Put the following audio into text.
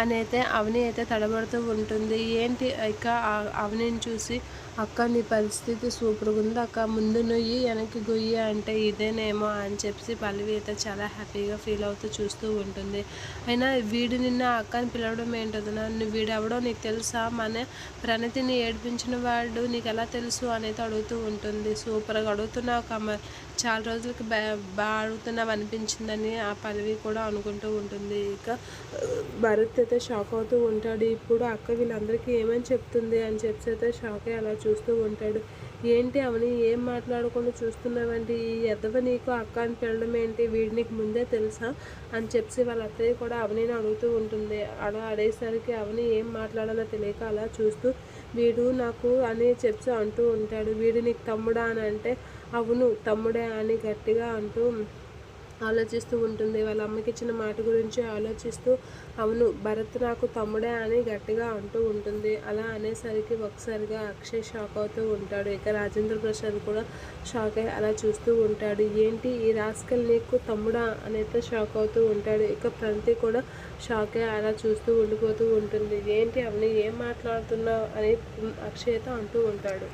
అని అయితే అవని అయితే తడబడుతూ ఉంటుంది. ఏంటి ఇక అవనిని చూసి అక్క నీ పరిస్థితి సూపర్గా ఉంది అక్క. ముందు నుయ్యి వెనక్కి గొయ్యి అంటే ఇదేనేమో అని చెప్పి పల్లవి అయితే చాలా హ్యాపీగా ఫీల్ అవుతూ చూస్తూ ఉంటుంది. అయినా వీడు నిన్న అక్కని పిలవడం ఏంటో నన్ను వీడెవడో నీకు తెలుసా? మన ప్రణతిని ఏడిపించిన వాడు నీకు ఎలా తెలుసు? అనేది అడుగుతూ ఉంటుంది. సూపర్గా అడుగుతున్నావు కమ చాలా రోజులకి బా బాగా అడుగుతున్నావు అనిపించిందని ఆ పల్లవి కూడా అనుకుంటూ ఉంటుంది. ఇక భరత్ అయితే షాక్ అవుతూ ఉంటాడు. ఇప్పుడు అక్క వీళ్ళందరికీ ఏమని చెప్తుంది అని చెప్పి అయితే షాక్ అలా చూస్తూ ఉంటాడు. ఏంటి అవని? ఏం మాట్లాడకుండా చూస్తున్నావండి? ఈ ఎదవ నీకు అక్క అని పిల్లడం ఏంటి? వీడి నీకు ముందే తెలుసా? అని చెప్పి వాళ్ళ అత్తయ్య కూడా అవనిని అడుగుతూ ఉంటుంది. అలా అడేసరికి అవని ఏం మాట్లాడాలో తెలియక అలా చూస్తూ వీడు నాకు అని చెప్పి అంటూ ఉంటాడు. వీడు నీకు తమ్ముడా అని అంటే అవును తమ్ముడే అని గట్టిగా అంటూ ఆలోచిస్తూ ఉంటుంది. వాళ్ళ అమ్మకి ఇచ్చిన మాట గురించి ఆలోచిస్తూ అవును భరత్ నాకు తమ్ముడే అని గట్టిగా అంటూ ఉంటుంది. అలా అనేసరికి ఒకసారిగా అక్షయ్ షాక్ అవుతూ ఉంటాడు. ఇక రాజేంద్ర ప్రసాద్ కూడా షాక్ అయ్యి అలా చూస్తూ ఉంటాడు. ఏంటి ఈ రాస్కల్ నీకు తమ్ముడా? అనైతే షాక్ అవుతూ ఉంటాడు. ఇక ప్రంతి కూడా షాక్ అయ్యి అలా చూస్తూ ఉండిపోతూ ఉంటుంది. ఏంటి అవని ఏం మాట్లాడుతున్నావు? అని అక్షయ్తో అంటూ ఉంటాడు.